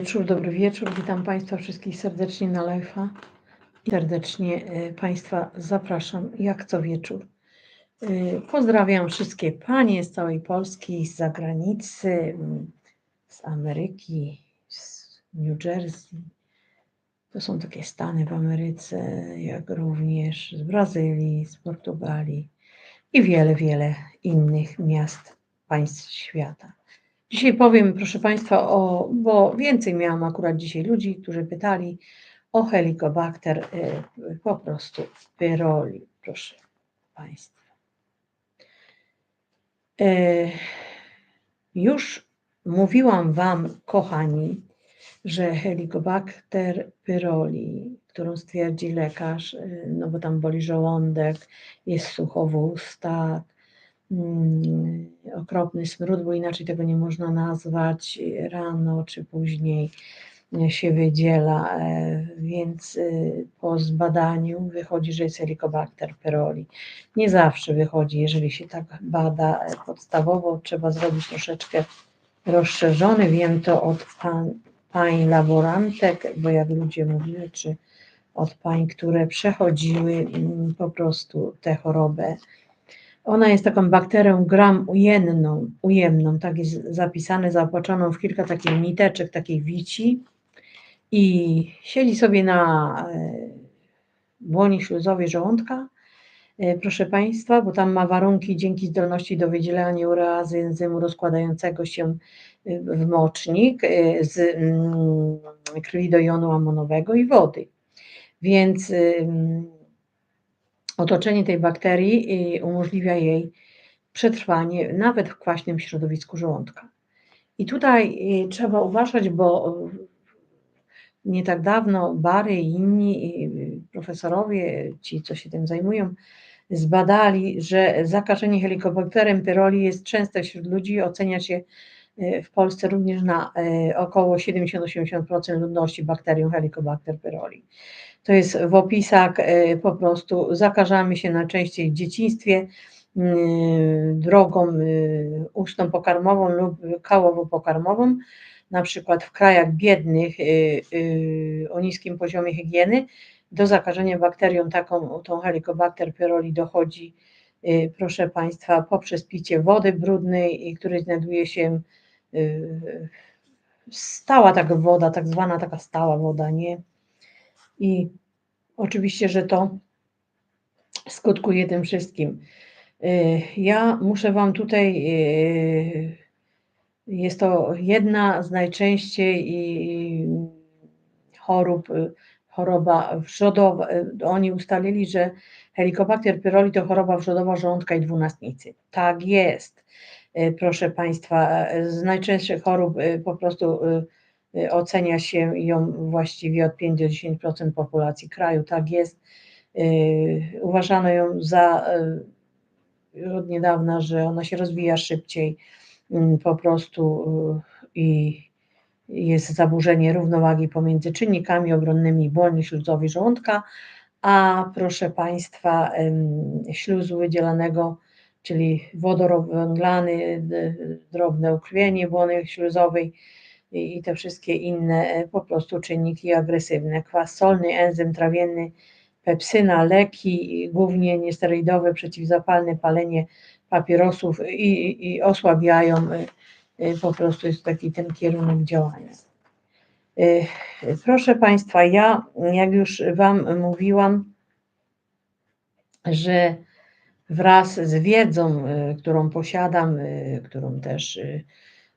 wieczór, dobry wieczór. Witam Państwa wszystkich serdecznie na live'a. Serdecznie e, Państwa zapraszam jak co wieczór. E, Pozdrawiam wszystkie panie z całej Polski, z zagranicy, m, z Ameryki, z New Jersey. To są takie stany w Ameryce, jak również z Brazylii, z Portugalii i wiele, wiele innych miast, państw świata. Dzisiaj powiem, proszę Państwa, o, bo więcej miałam akurat dzisiaj ludzi, którzy pytali o helikobakter y, po prostu pyroli, proszę Państwa. Y, Już mówiłam Wam, kochani, że helikobakter pyroli, którą stwierdzi lekarz, y, no bo tam boli żołądek, jest sucho w ustach, mm, okropny smród, bo inaczej tego nie można nazwać, rano czy później się wydziela, e, więc y, po zbadaniu wychodzi, że jest helikobakter pyroli. Nie zawsze wychodzi, jeżeli się tak bada e, podstawowo, trzeba zrobić troszeczkę rozszerzony, wiem to od pan, pań laborantek, bo jak ludzie mówili, czy od pań, które przechodziły mm, po prostu tę chorobę. Ona jest taką bakterią gram ujemną, ujemną, tak jest zapisane, zaopłaczoną w kilka takich niteczek, takiej wici i siedzi sobie na e, błonie śluzowej żołądka, e, proszę Państwa, bo tam ma warunki dzięki zdolności do wydzielania urazy enzymu rozkładającego się e, w mocznik e, z mm, krwi do jonu amonowego i wody. Więc otoczenie tej bakterii umożliwia jej przetrwanie nawet w kwaśnym środowisku żołądka. I tutaj y, trzeba uważać, bo nie tak dawno Bary i inni y, profesorowie, ci co się tym zajmują, zbadali, że zakażenie helikobakterem pyroli jest częste wśród ludzi, ocenia się w Polsce również na około 70-80% ludności bakterią Helicobacter pyroli. To jest w opisach y, po prostu zakażamy się najczęściej w dzieciństwie y, drogą y, ustną pokarmową lub kałowo-pokarmową, na przykład w krajach biednych o niskim poziomie higieny, do zakażenia bakterią taką, tą Helicobacter pyroli dochodzi, proszę Państwa, poprzez picie wody brudnej, której znajduje się stała taka woda, tak zwana taka stała woda, nie? I oczywiście, że to skutkuje tym wszystkim. Y, Ja muszę Wam tutaj, y, jest to jedna z najczęściej i chorób, y, choroba wrzodowa. y, Oni ustalili, że Helicobacter pyroli to choroba wrzodowa żołądka i dwunastnicy. Tak jest, y, proszę Państwa. y, Z najczęstszych chorób y, po prostu y, y, ocenia się ją właściwie od 5 do 10% populacji kraju. Tak jest. Y, Uważano ją za y, od niedawna, że ona się rozwija szybciej mm, po prostu y, i jest zaburzenie równowagi pomiędzy czynnikami obronnymi błony śluzowej żołądka, a proszę Państwa, śluzu wydzielanego, czyli wodorok węglany, d- drobne ukrwienie błony śluzowej i te wszystkie inne e, po prostu czynniki agresywne. Kwas solny, enzym trawienny, pepsyna, leki, głównie niesterydowe, przeciwzapalne, palenie papierosów i, i osłabiają, y, y, po prostu jest taki ten kierunek działania. Proszę Państwa, ja jak już Wam mówiłam, że wraz z wiedzą, którą posiadam, którą też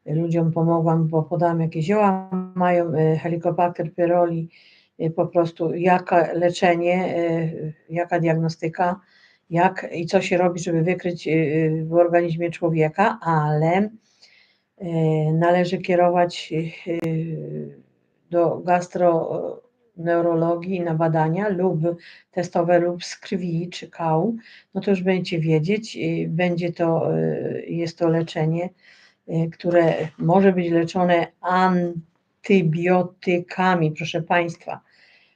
ludziom pomogłam, bo podałam jakie zioła mają y, Helicobacter pyroli, y, po prostu jaka leczenie, y, jaka diagnostyka, jak i co się robi, żeby wykryć w organizmie człowieka, ale należy kierować do gastroneurologii na badania lub testowe lub z krwi czy kału, no to już będziecie wiedzieć, będzie to, jest to leczenie, które może być leczone antybiotykami, proszę Państwa.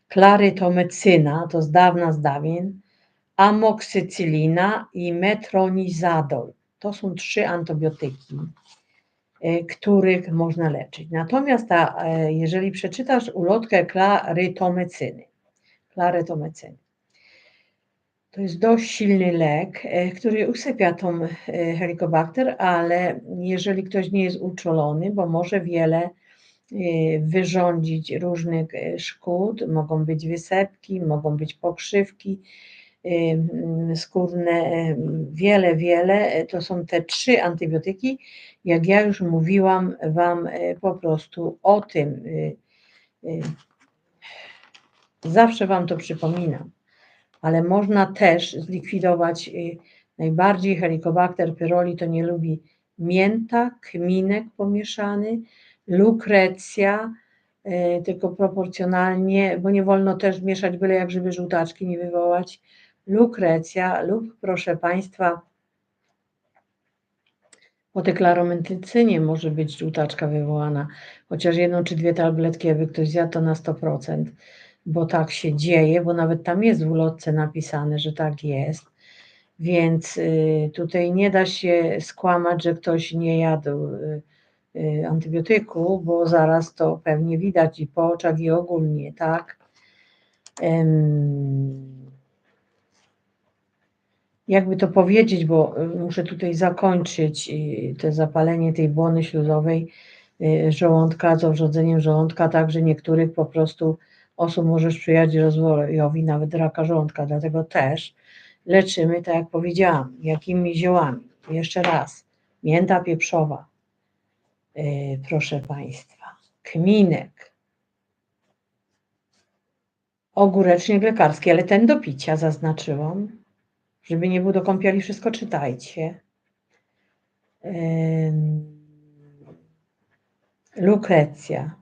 Klarytomecyna, to z dawna z dawien, amoksycylina i metronizadol. To są trzy antybiotyki. e, których można leczyć. Natomiast ta, e, jeżeli przeczytasz ulotkę klarytomecyny, klarytomecyny, to jest dość silny lek, e, który usypia tą helikobakter, ale jeżeli ktoś nie jest uczulony, bo może wiele wyrządzić różnych szkód, mogą być wysepki, mogą być pokrzywki, skórne, wiele, wiele. To są te trzy antybiotyki. Jak ja już mówiłam Wam e, po prostu o tym, e, e, zawsze Wam to przypominam, ale można też zlikwidować najbardziej Helicobacter pyroli, to nie lubi mięta, kminek pomieszany, lukrecja, tylko proporcjonalnie, bo nie wolno też mieszać byle jak, żeby żółtaczki nie wywołać, lukrecja lub proszę Państwa po deklaromentycynie może być żółtaczka wywołana, chociaż jedną czy dwie tabletki, jakby ktoś zjadł to na 100%, bo tak się dzieje, bo nawet tam jest w ulotce napisane, że tak jest. Więc y, tutaj nie da się skłamać, że ktoś nie jadł y, y, antybiotyku, bo zaraz to pewnie widać i po oczach, i ogólnie, tak? jakby to powiedzieć, bo muszę tutaj zakończyć te zapalenie tej błony śluzowej żołądka, z owrzodzeniem żołądka, także niektórych po prostu osób może sprzyjać rozwojowi nawet raka żołądka, dlatego też leczymy, tak jak powiedziałam, jakimi ziołami. Jeszcze raz, mięta pieprzowa, proszę Państwa, kminek, ogórecznik lekarski, ale ten do picia zaznaczyłam, żeby nie było do kąpieli, wszystko czytajcie. Lukrecja.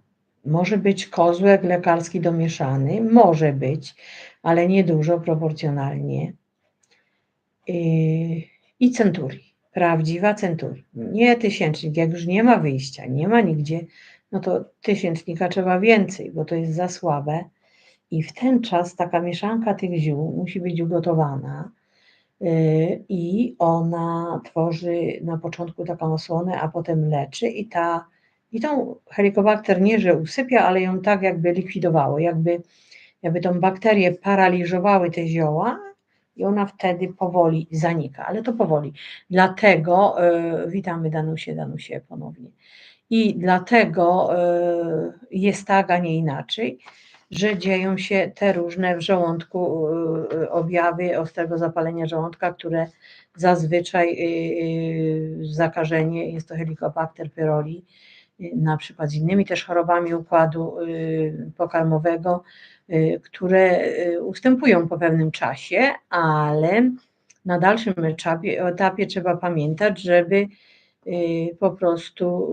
Może być kozłek lekarski domieszany, może być, ale niedużo proporcjonalnie. I centuri, prawdziwa centuri. Nie tysięcznik, jak już nie ma wyjścia, nie ma nigdzie, no to tysięcznika trzeba więcej, bo to jest za słabe. I w ten czas taka mieszanka tych ziół musi być ugotowana Y, i ona tworzy na początku taką osłonę, a potem leczy i ta i tą helikobakter nie, że usypia, ale ją tak jakby likwidowało, jakby, jakby tą bakterię paraliżowały te zioła i ona wtedy powoli zanika, ale to powoli. Dlatego y, witamy Danusie, Danusie ponownie. I dlatego y, jest tak, a nie inaczej że dzieją się te różne w żołądku y, objawy ostrego zapalenia żołądka, które zazwyczaj zakażenie jest to Helicobacter pyroli, na przykład z innymi też chorobami układu pokarmowego, które ustępują po pewnym czasie, ale na dalszym etapie, etapie trzeba pamiętać, żeby po prostu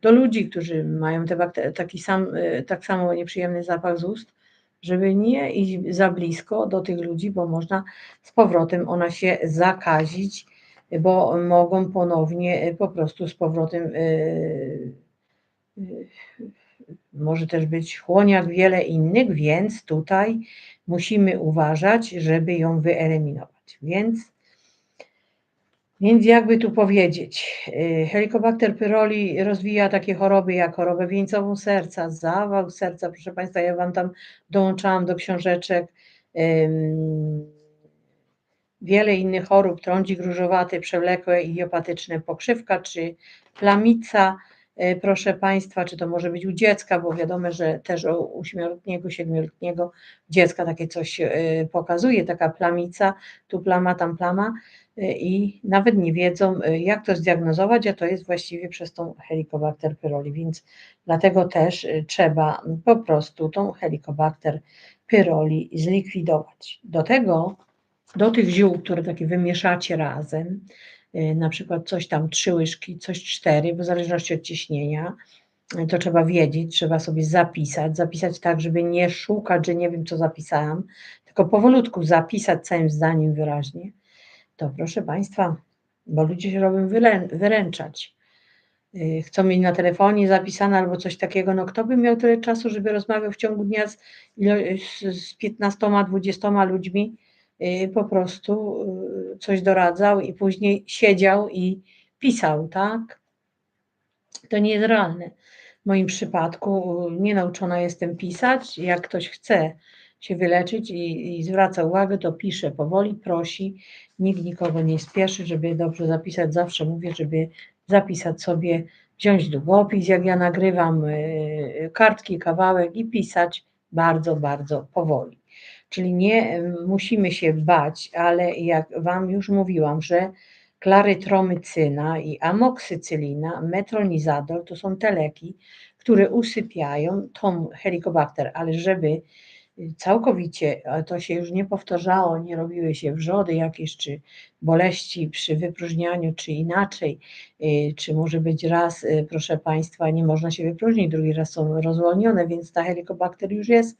do ludzi, którzy mają te taki sam, tak samo nieprzyjemny zapach z ust, żeby nie iść za blisko do tych ludzi, bo można z powrotem ona się zakazić, bo mogą ponownie e, po prostu z powrotem yy, yy, może też być chłoniak, wiele innych, więc tutaj musimy uważać, żeby ją wyeliminować. Więc więc jakby tu powiedzieć, y, Helicobacter pyroli rozwija takie choroby jak chorobę wieńcową serca, zawał serca, proszę Państwa, ja Wam tam dołączałam do książeczek wiele innych chorób, trądzik różowaty, przewlekłe idiopatyczne pokrzywka czy plamica, y, proszę Państwa, czy to może być u dziecka, bo wiadomo, że też u ośmioletniego, siedmioletniego dziecka takie coś y, pokazuje, taka plamica, tu plama, tam plama, i nawet nie wiedzą, jak to zdiagnozować, a to jest właściwie przez tą Helicobacter pyroli, więc dlatego też trzeba po prostu tą Helicobacter pyroli zlikwidować. Do tego, do tych ziół, które takie wymieszacie razem, y, na przykład coś tam trzy łyżki, coś cztery, w zależności od ciśnienia, to trzeba wiedzieć, trzeba sobie zapisać, zapisać tak, żeby nie szukać, że nie wiem, co zapisałam, tylko powolutku zapisać całym zdaniem wyraźnie. To proszę Państwa, bo ludzie się robią wyręczać. Y, chcą mieć na telefonie zapisane albo coś takiego, no kto by miał tyle czasu, żeby rozmawiał w ciągu dnia z, z 15-20 ludźmi, y, po prostu y, coś doradzał i później siedział i pisał, tak? To nie jest realne. W moim przypadku nie nauczona jestem pisać. Jak ktoś chce się wyleczyć i, i zwraca uwagę, to pisze powoli, prosi. Nikt nikogo nie spieszy, żeby dobrze zapisać. Zawsze mówię, żeby zapisać sobie, wziąć długopis, jak ja nagrywam, y, kartki, kawałek i pisać bardzo, bardzo powoli. Czyli nie musimy się bać, ale jak Wam już mówiłam, że klarytromycyna i amoksycylina, metronizadol to są te leki, które usypiają tą helikobakter, ale żeby całkowicie, to się już nie powtarzało, nie robiły się wrzody jakieś, czy boleści przy wypróżnianiu, czy inaczej, y, czy może być raz, y, proszę Państwa, nie można się wypróżnić, drugi raz są rozwolnione, więc ta helikobakter już jest,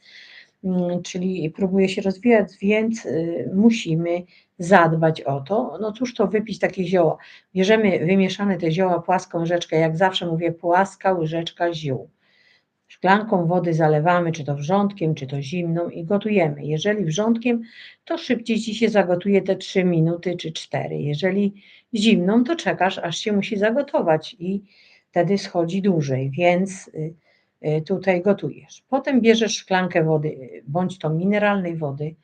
czyli próbuje się rozwijać, więc y, musimy zadbać o to. No cóż to wypić takie zioła. Bierzemy wymieszane te zioła, płaską łyżeczkę, jak zawsze mówię, płaska łyżeczka ziół Szklanką wody zalewamy, czy to wrzątkiem, czy to zimną i gotujemy. Jeżeli wrzątkiem, to szybciej ci się zagotuje te 3 minuty czy 4. Jeżeli zimną, to czekasz, aż się musi zagotować i wtedy schodzi dłużej, więc y, tutaj gotujesz. Potem bierzesz szklankę wody, bądź to mineralnej wody,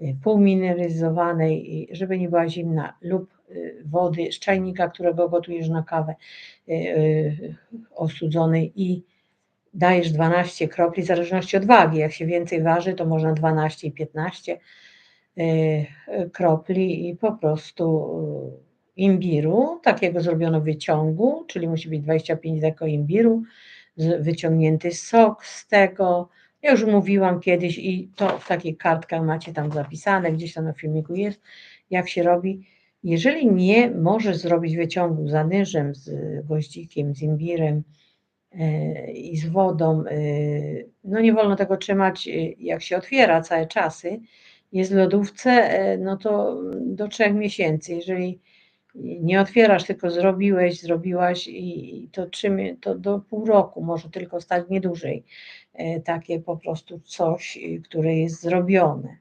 y, półmineralizowanej, żeby nie była zimna, lub wody z czajnika, którego gotujesz na kawę, osudzonej i dajesz 12 kropli, w zależności od wagi. Jak się więcej waży, to można 12 i 15 y, kropli i po prostu y, imbiru, takiego zrobiono wyciągu, czyli musi być 25 deko imbiru, wyciągnięty sok z tego. Ja już mówiłam kiedyś i to w takich kartkach macie tam zapisane, gdzieś tam na filmiku jest, jak się robi. Jeżeli nie możesz zrobić wyciągu z anyżem, z goździkiem, z imbirem, E, i z wodą. E, no nie wolno tego trzymać, e, jak się otwiera całe czasy. Jest w lodówce, no to do trzech miesięcy. Jeżeli nie otwierasz, tylko zrobiłeś, zrobiłaś i to, trzymie, to do pół roku może tylko stać, nie dłużej. Takie po prostu coś, które jest zrobione.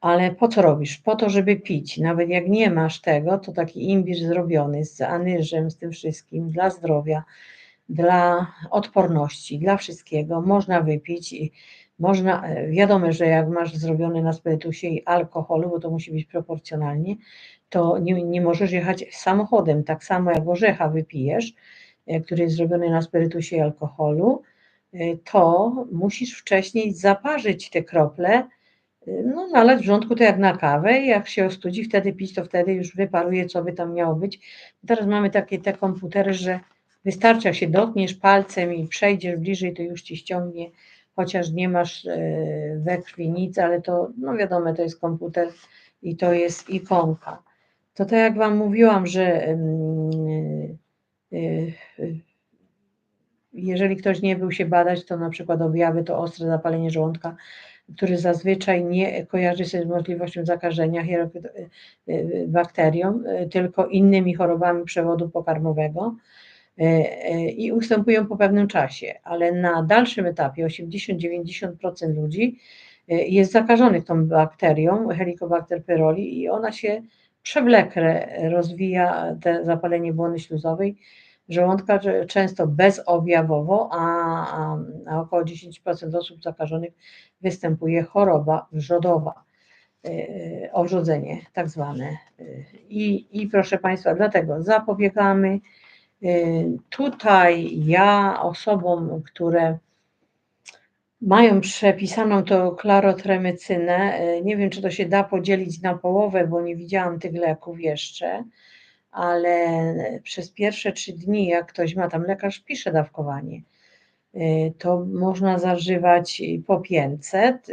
Ale po co robisz? Po to, żeby pić. Nawet jak nie masz tego, to taki imbir zrobiony z anyżem, z tym wszystkim dla zdrowia dla odporności, dla wszystkiego. Można wypić i można, e, wiadomo, że jak masz zrobione na spirytusie i alkoholu, bo to musi być proporcjonalnie, to nie, nie możesz jechać samochodem. Tak samo jak orzecha wypijesz, e, który jest zrobiony na spirytusie i alkoholu, e, to musisz wcześniej zaparzyć te krople, no nalać wrzątku to jak na kawę jak się ostudzi, wtedy pić, to wtedy już wyparuje, co by tam miało być. Teraz mamy takie te komputery, że Wystarczy, się dotkniesz palcem i przejdziesz bliżej, to już ci ściągnie, chociaż nie masz e, we krwi nic, ale to, no wiadomo, to jest komputer i to jest ikonka. To tak jak Wam mówiłam, że e, e, jeżeli ktoś nie był się badać, to na przykład objawy to ostre zapalenie żołądka, który zazwyczaj nie kojarzy się z możliwością zakażenia bakterią, tylko innymi chorobami przewodu pokarmowego. E, e, i ustępują po pewnym czasie, ale na dalszym etapie 80-90% ludzi e, jest zakażonych tą bakterią Helicobacter pylori i ona się przewlekle rozwija, te zapalenie błony śluzowej żołądka, często bezobjawowo, a, a, około 10% osób zakażonych występuje choroba wrzodowa, owrzodzenie tak zwane. I, I proszę Państwa, dlatego zapobiegamy, Y, tutaj ja osobom, które mają przepisaną to klarotremycynę, y, nie wiem, czy to się da podzielić na połowę, bo nie widziałam tych leków jeszcze, ale przez pierwsze trzy dni, jak ktoś ma tam lekarz, pisze dawkowanie, y, to można zażywać po 500,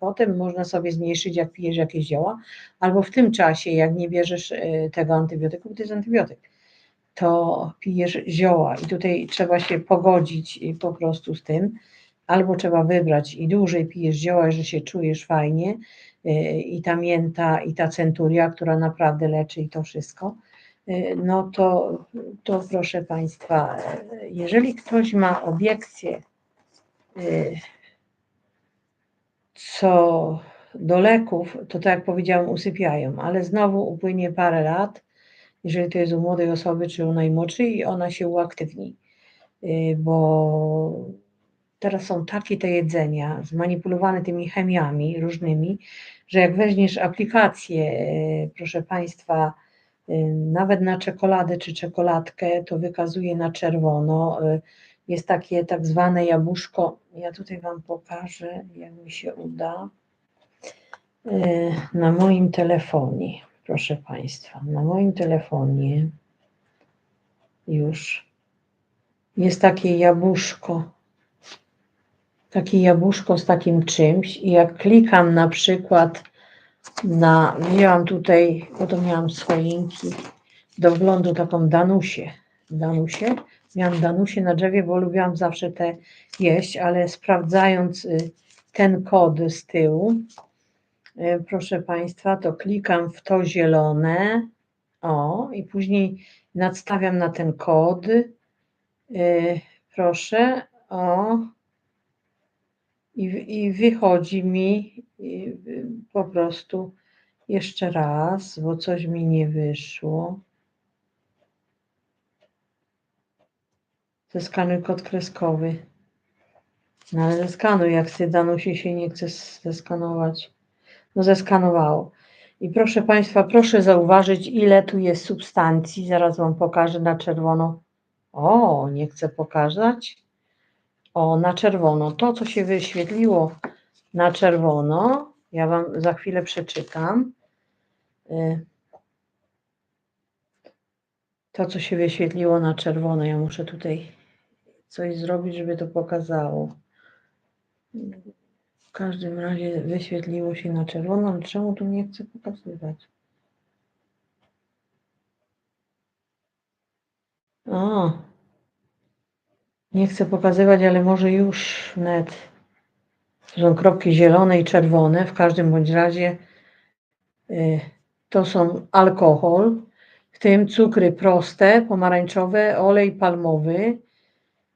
potem można sobie zmniejszyć, jak pijesz jakieś zioła, albo w tym czasie, jak nie bierzesz tego antybiotyku, bo to jest antybiotyk to pijesz zioła. I tutaj trzeba się pogodzić po prostu z tym, albo trzeba wybrać i dłużej pijesz zioła, że się czujesz fajnie y, i ta mięta i ta centuria, która naprawdę leczy i to wszystko, y, no to, to proszę Państwa, jeżeli ktoś ma obiekcję y, co do leków, to tak jak powiedziałam, usypiają, ale znowu upłynie parę lat, jeżeli to jest u młodej osoby czy u najmłodszej i ona się uaktywni. bo teraz są takie te jedzenia zmanipulowane tymi chemiami różnymi, że jak weźmiesz aplikację, y, proszę Państwa, y, nawet na czekoladę czy czekoladkę, to wykazuje na czerwono. Jest takie tak zwane jabłuszko. Ja tutaj Wam pokażę, jak mi się uda. Na moim telefonie, proszę Państwa, na moim telefonie już jest takie jabłuszko, takie jabłuszko z takim czymś i jak klikam na przykład na, wzięłam tutaj, bo to miałam z choinki, do wglądu taką Danusię, Danusię, miałam Danusię na drzewie, bo lubiłam zawsze te jeść, ale sprawdzając y, ten kod z tyłu, y, proszę Państwa, to klikam w to zielone, o, i później nadstawiam na ten kod, Y, proszę o i, i wychodzi mi po prostu jeszcze raz, bo coś mi nie wyszło. Zeskanuj kod kreskowy. No ale zeskanuj, jak ty Danusi się nie chce zeskanować. No zeskanowało. I proszę Państwa, proszę zauważyć, ile tu jest substancji. Zaraz Wam pokażę na czerwono. O, nie chcę pokazać. O, na czerwono. To, co się wyświetliło na czerwono, ja Wam za chwilę przeczytam. Y, to, co się wyświetliło na czerwono, ja muszę tutaj coś zrobić, żeby to pokazało. W każdym razie wyświetliło się na czerwono, ale czemu tu nie chcę pokazywać? O, nie chcę pokazywać, ale może już net. Są kropki zielone i czerwone. W każdym bądź razie y, to są alkohol, w tym cukry proste, pomarańczowe, olej palmowy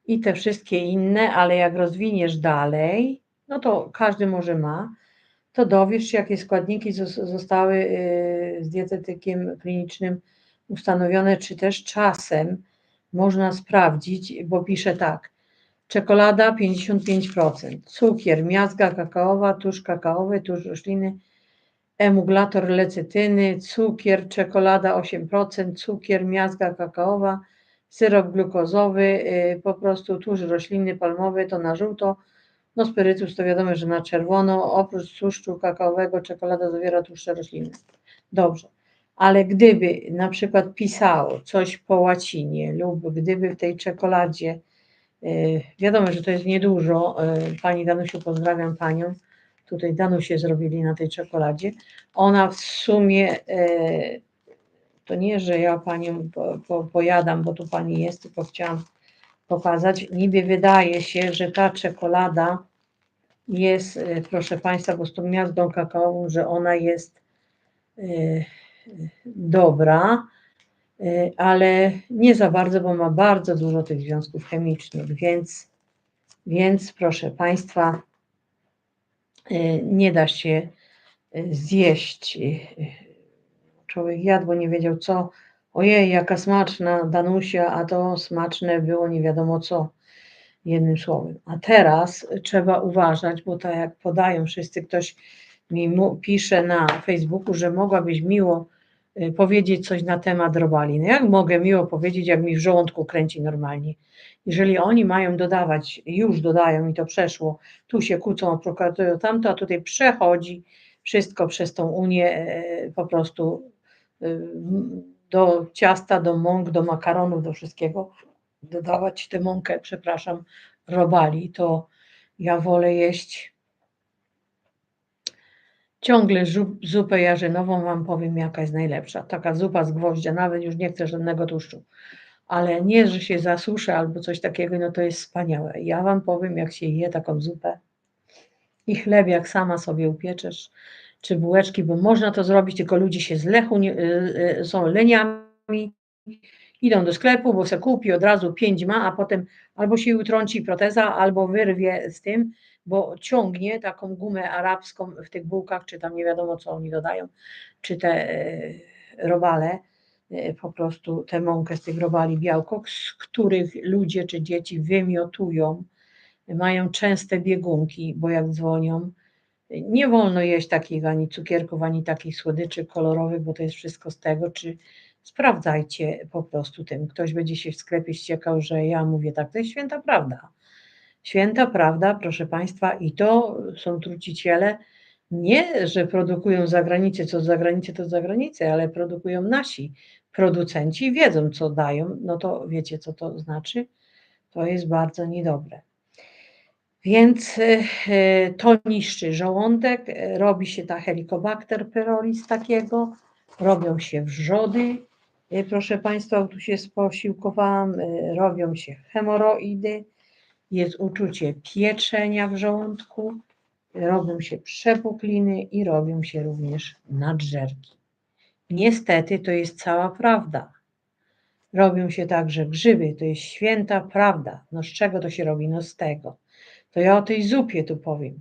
i te wszystkie inne, ale jak rozwiniesz dalej, no to każdy może ma, to dowiesz się, jakie składniki zostały y, z dietetykiem klinicznym ustanowione, czy też czasem można sprawdzić, bo pisze tak. Czekolada 55%, cukier, miazga kakaowa, tusz kakaowy, tusz rośliny, emuglator lecytyny, cukier, czekolada 8%, cukier, miazga kakaowa, syrop glukozowy, y, po prostu tusz roślinny palmowy to na żółto, no spirytus to wiadomo, że na czerwono, oprócz tłuszczu kakaowego czekolada zawiera tłuszcze roślinne. Dobrze ale gdyby na przykład pisało coś po łacinie lub gdyby w tej czekoladzie, y, wiadomo, że to jest niedużo, y, Pani Danusiu, pozdrawiam Panią, tutaj Danusie zrobili na tej czekoladzie, ona w sumie, y, to nie, że ja Panią po, po, pojadam, bo tu Pani jest, tylko chciałam pokazać, niby wydaje się, że ta czekolada jest, proszę Państwa, bo z tą miazgą kakaową, że ona jest dobra, y, ale nie za bardzo, bo ma bardzo dużo tych związków chemicznych, więc, więc proszę Państwa, y, nie da się y, zjeść. Człowiek jadł, bo nie wiedział co. Ojej, jaka smaczna Danusia, a to smaczne było nie wiadomo co. Jednym słowem. A teraz trzeba uważać, bo tak jak podają wszyscy, ktoś mi pisze na Facebooku, że mogłabyś miło powiedzieć coś na temat robali. No jak mogę miło powiedzieć, jak mi w żołądku kręci normalnie? Jeżeli oni mają dodawać, już dodają i to przeszło, tu się kłócą o prokuraturę, tamto, a tutaj przechodzi wszystko przez tą Unię e, po prostu y, do ciasta, do mąk, do makaronów, do wszystkiego, dodawać tę mąkę, przepraszam, robali, to ja wolę jeść Ciągle zupę jarzynową Wam powiem, jaka jest najlepsza. Taka zupa z gwoździa, nawet już nie chcę żadnego tłuszczu. Ale nie, że się zasuszę albo coś takiego, no to jest wspaniałe. Ja Wam powiem, jak się je taką zupę i chleb, jak sama sobie upieczesz, czy bułeczki, bo można to zrobić, tylko ludzie się z lechu nie, y, y, są leniami, idą do sklepu, bo se kupi od razu pięć ma, a potem albo się utrąci proteza, albo wyrwie z tym, bo ciągnie taką gumę arabską w tych bułkach, czy tam nie wiadomo co oni dodają, czy te e, robale, y, po prostu tę mąkę z tych robali białko, z których ludzie czy dzieci wymiotują, mają częste biegunki, bo jak dzwonią, nie wolno jeść takich ani cukierków, ani takich słodyczy kolorowych, bo to jest wszystko z tego, czy sprawdzajcie po prostu tym. Ktoś będzie się w sklepie ściekał, że ja mówię tak, to jest święta prawda. Święta prawda, proszę Państwa, i to są truciciele, nie, że produkują za granicę, co za granicę, to za granicę, ale produkują nasi producenci wiedzą, co dają, no to wiecie, co to znaczy. To jest bardzo niedobre. Więc e, to niszczy żołądek, e, robi się ta Helicobacter pylori z takiego, robią się wrzody, e, proszę Państwa, tu się sposiłkowałam, robią się hemoroidy, jest uczucie pieczenia w żołądku, robią się przepukliny i robią się również nadżerki. Niestety to jest cała prawda. Robią się także grzyby, to jest święta prawda. No z czego to się robi? No z tego. To ja o tej zupie tu powiem.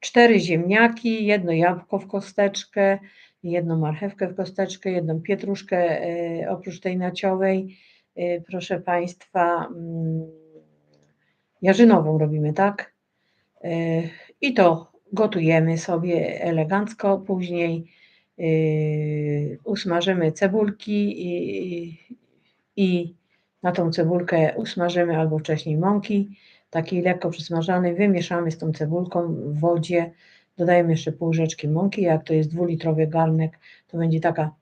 Cztery ziemniaki, jedno jabłko w kosteczkę, jedną marchewkę w kosteczkę, jedną pietruszkę e, oprócz tej naciowej. E, proszę Państwa, mm, jarzynową robimy, tak? E, I to gotujemy sobie elegancko. Później usmażymy cebulki i, i na tą cebulkę usmażymy albo wcześniej mąki takiej lekko przysmażanej, wymieszamy z tą cebulką w wodzie, dodajemy jeszcze pół łyżeczki mąki, jak to jest dwulitrowy garnek, to będzie taka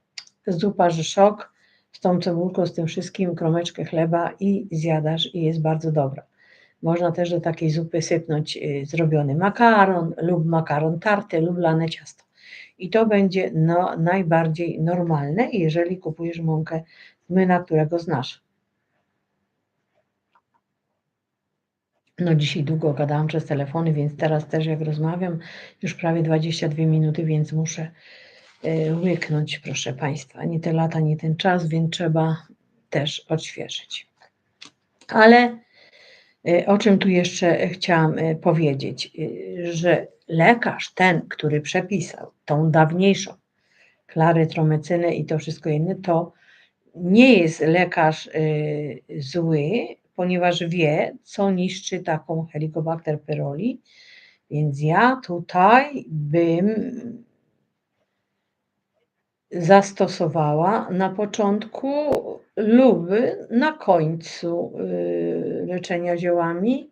zupa, że szok z tą cebulką, z tym wszystkim, kromeczkę chleba i zjadasz i jest bardzo dobra. Można też do takiej zupy sypnąć y, zrobiony makaron lub makaron tarty lub lane ciasto. I to będzie no, najbardziej normalne, jeżeli kupujesz mąkę z młyna, którego znasz. No dzisiaj długo gadałam przez telefony, więc teraz też jak rozmawiam, już prawie 22 minuty, więc muszę e, łyknąć, proszę Państwa. Nie te lata, nie ten czas, więc trzeba też odświeżyć. Ale o czym tu jeszcze chciałam e, powiedzieć, że lekarz, ten, który przepisał tą dawniejszą klarytromycynę i to wszystko inne, to nie jest lekarz zły, ponieważ wie, co niszczy taką Helicobacter pylori, więc ja tutaj bym zastosowała na początku lub na końcu y, leczenia ziołami,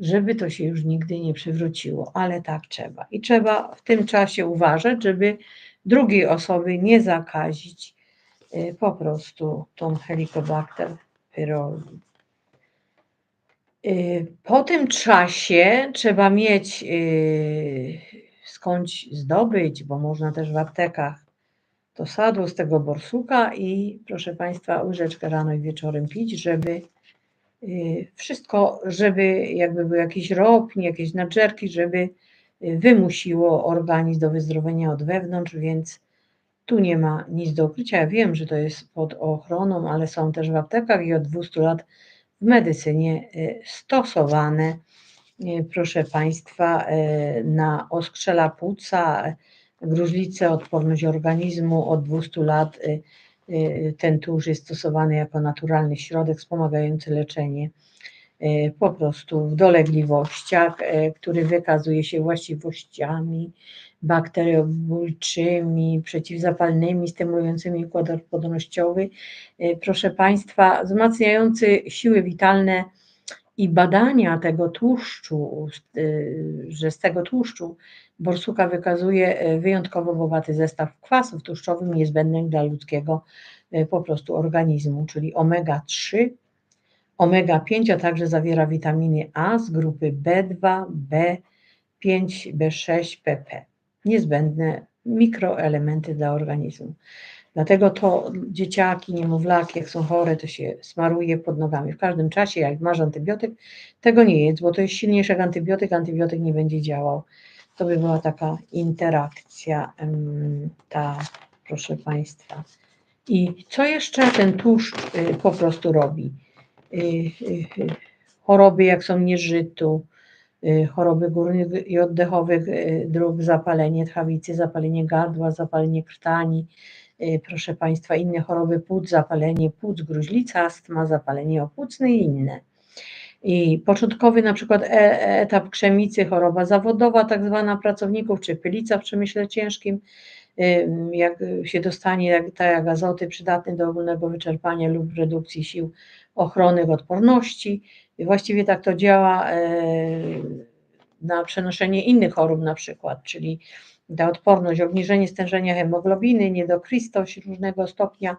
żeby to się już nigdy nie przywróciło, ale tak trzeba. I trzeba w tym czasie uważać, żeby drugiej osoby nie zakazić y, po prostu tą Helicobacter pylori. Y, po tym czasie trzeba mieć skądś zdobyć, bo można też w aptekach to sadło z tego borsuka i proszę Państwa, łyżeczkę rano i wieczorem pić, żeby y, wszystko, żeby jakby był jakiś ropni, jakieś nadżerki, żeby wymusiło organizm do wyzdrowienia od wewnątrz, więc tu nie ma nic do ukrycia. Ja wiem, że to jest pod ochroną, ale są też w aptekach i od 200 lat w medycynie y, stosowane, y, proszę Państwa, y, na oskrzela płuca, gruźlicę, odporność organizmu od 200 lat. Ten tusz jest stosowany jako naturalny środek wspomagający leczenie po prostu w dolegliwościach, który wykazuje się właściwościami bakteriobójczymi, przeciwzapalnymi, stymulującymi układ odpornościowy. Y, proszę Państwa, wzmacniający siły witalne i badania tego tłuszczu, y, że z tego tłuszczu borsuka wykazuje y, wyjątkowo bogaty zestaw kwasów tłuszczowych niezbędnych dla ludzkiego po prostu organizmu, czyli omega-3, omega-5, a także zawiera witaminy A z grupy B2, B5, B6, PP niezbędne mikroelementy dla organizmu. Dlatego to dzieciaki, niemowlaki, jak są chore, to się smaruje pod nogami. W każdym czasie, jak masz antybiotyk, tego nie jedz, bo to jest silniejszy antybiotyk, antybiotyk nie będzie działał. To by była taka interakcja ta, proszę Państwa. I co jeszcze ten tłuszcz y, po prostu robi? Y, y, choroby, jak są nieżytu, choroby górnych i oddechowych dróg, zapalenie tchawicy, zapalenie gardła, zapalenie krtani, proszę Państwa, inne choroby płuc, zapalenie płuc, gruźlica, astma, zapalenie opłucne i inne. I początkowy na przykład e, e- etap krzemicy, choroba zawodowa tak zwana pracowników, czy pylica w przemyśle ciężkim, jak się dostanie jak, tak jak azoty przydatny do ogólnego wyczerpania lub redukcji sił ochronnych odporności. I właściwie tak to działa e, na przenoszenie innych chorób na przykład, czyli ta odporność, obniżenie stężenia hemoglobiny, niedokristość różnego stopnia,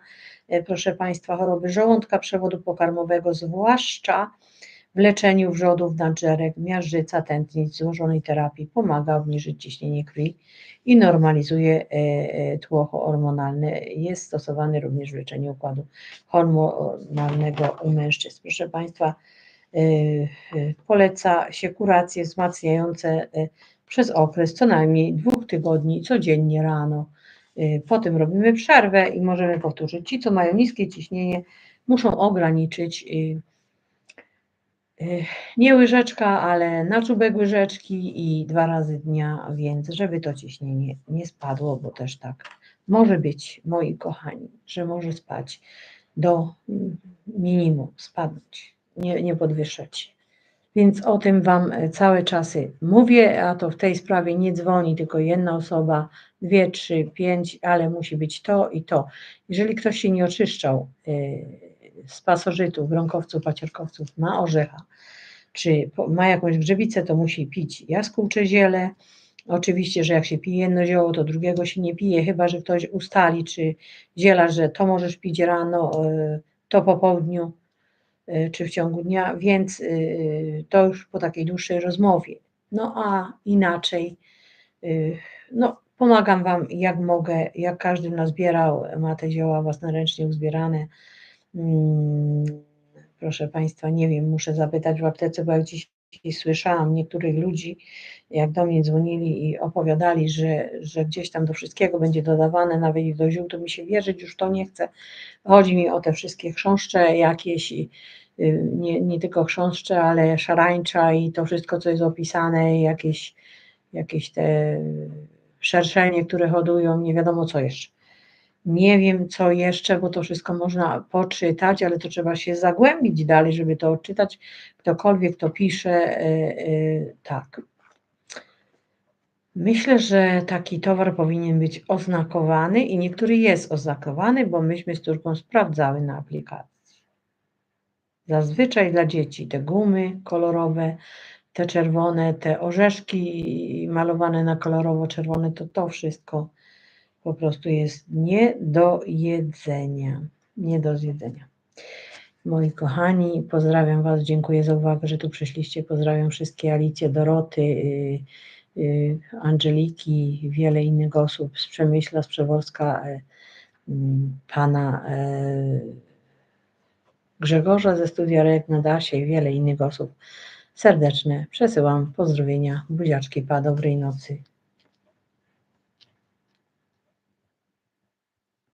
e, proszę Państwa, choroby żołądka, przewodu pokarmowego, zwłaszcza w leczeniu wrzodów nadżerek, miażdżyca, tętnic, złożonej terapii pomaga obniżyć ciśnienie krwi i normalizuje e, e, tło hormonalne. Jest stosowany również w leczeniu układu hormonalnego u mężczyzn. Proszę Państwa, poleca się kuracje wzmacniające przez okres co najmniej dwóch tygodni codziennie rano. Potem robimy przerwę i możemy powtórzyć. Ci, co mają niskie ciśnienie, muszą ograniczyć nie łyżeczka, ale na czubek łyżeczki i dwa razy dnia, więc żeby to ciśnienie nie spadło, bo też tak może być, moi kochani, że może spać do minimum, spadnąć, nie, nie podwyższać. Więc o tym Wam całe czasy mówię, a to w tej sprawie nie dzwoni tylko jedna osoba, dwie, trzy, pięć, ale musi być to i to. Jeżeli ktoś się nie oczyszczał, z pasożytów, brąkowców, pacierkowców ma orzecha, czy ma jakąś grzebicę, to musi pić jaskółcze ziele. Oczywiście, że jak się pije jedno zioło, to drugiego się nie pije, chyba że ktoś ustali, czy ziela, że to możesz pić rano, e, to po południu, e, czy w ciągu dnia, więc e, to już po takiej dłuższej rozmowie. No a inaczej, no pomagam Wam jak mogę, jak każdy nazbierał, ma te zioła własnoręcznie uzbierane, Mm, proszę Państwa, nie wiem, muszę zapytać w aptece, bo jak dziś słyszałam niektórych ludzi, jak do mnie dzwonili i opowiadali, że, że gdzieś tam do wszystkiego będzie dodawane, nawet i do ziół, to mi się wierzyć już to nie chce. Chodzi mi o te wszystkie chrząszcze jakieś, y, nie, nie tylko chrząszcze, ale szarańcza i to wszystko, co jest opisane, jakieś, jakieś te szerszenie, które hodują, nie wiadomo co jeszcze. Nie wiem, co jeszcze, bo to wszystko można poczytać, ale to trzeba się zagłębić dalej, żeby to odczytać. Ktokolwiek to pisze, e, e, tak. Myślę, że taki towar powinien być oznakowany i niektóry jest oznakowany, bo myśmy z córką sprawdzały na aplikacji. Zazwyczaj dla dzieci te gumy kolorowe, te czerwone, te orzeszki malowane na kolorowo czerwone, to to wszystko po prostu jest nie do jedzenia. Nie do zjedzenia. Moi kochani, pozdrawiam Was, dziękuję za uwagę, że tu przyszliście. Pozdrawiam wszystkie Alicje, Doroty, yy, yy, Angeliki, wiele innych osób z Przemyśla, z Przeworska, yy, Pana y, Grzegorza ze Studia Rek na Dasie i wiele innych osób. Serdeczne przesyłam pozdrowienia, buziaczki, pa, dobrej nocy.